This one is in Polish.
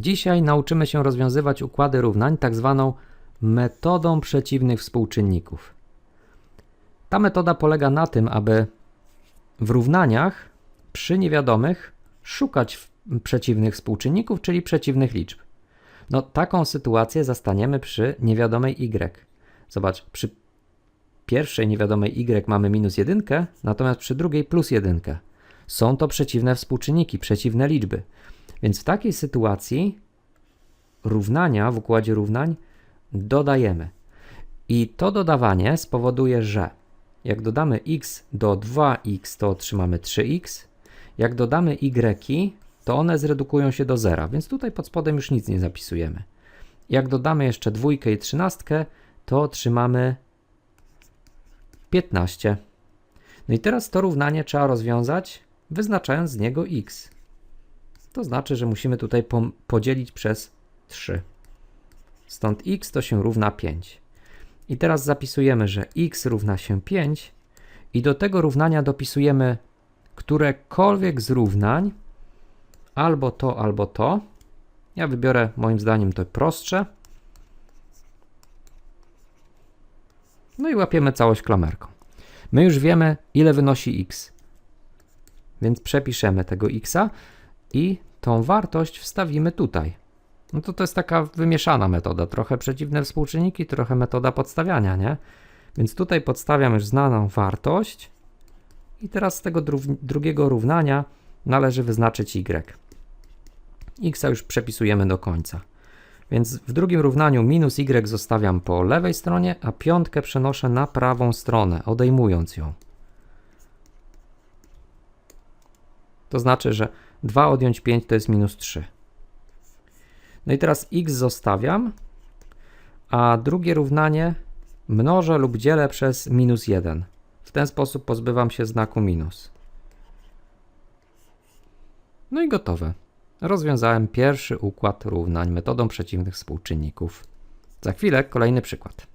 Dzisiaj nauczymy się rozwiązywać układy równań tak zwaną metodą przeciwnych współczynników. Ta metoda polega na tym, aby w równaniach przy niewiadomych szukać przeciwnych współczynników, czyli przeciwnych liczb. No, taką sytuację zastaniemy przy niewiadomej y. Zobacz, przy pierwszej niewiadomej y mamy minus jedynkę, natomiast przy drugiej plus jedynkę. Są to przeciwne współczynniki, przeciwne liczby. Więc w takiej sytuacji równania w układzie równań dodajemy. I to dodawanie spowoduje, że jak dodamy x do 2x, to otrzymamy 3x. Jak dodamy y, to one zredukują się do zera, więc tutaj pod spodem już nic nie zapisujemy. Jak dodamy jeszcze dwójkę i trzynastkę, to otrzymamy 15. No i teraz to równanie trzeba rozwiązać, wyznaczając z niego x. To znaczy, że musimy tutaj podzielić przez 3. Stąd x to się równa 5. I teraz zapisujemy, że x równa się 5 i do tego równania dopisujemy którekolwiek z równań, albo to, albo to. Ja wybiorę moim zdaniem to prostsze. No i łapiemy całość klamerką. My już wiemy, ile wynosi x. Więc przepiszemy tego xa i tą wartość wstawimy tutaj. No to to jest taka wymieszana metoda, trochę przeciwne współczynniki, trochę metoda podstawiania, nie? Więc tutaj podstawiam już znaną wartość i teraz z tego dru- drugiego równania należy wyznaczyć y. x już przepisujemy do końca. Więc w drugim równaniu minus y zostawiam po lewej stronie, a piątkę przenoszę na prawą stronę, odejmując ją. To znaczy, że 2 odjąć 5 to jest minus 3. No i teraz x zostawiam, a drugie równanie mnożę lub dzielę przez minus 1. W ten sposób pozbywam się znaku minus. No i gotowe. Rozwiązałem pierwszy układ równań metodą przeciwnych współczynników. Za chwilę kolejny przykład.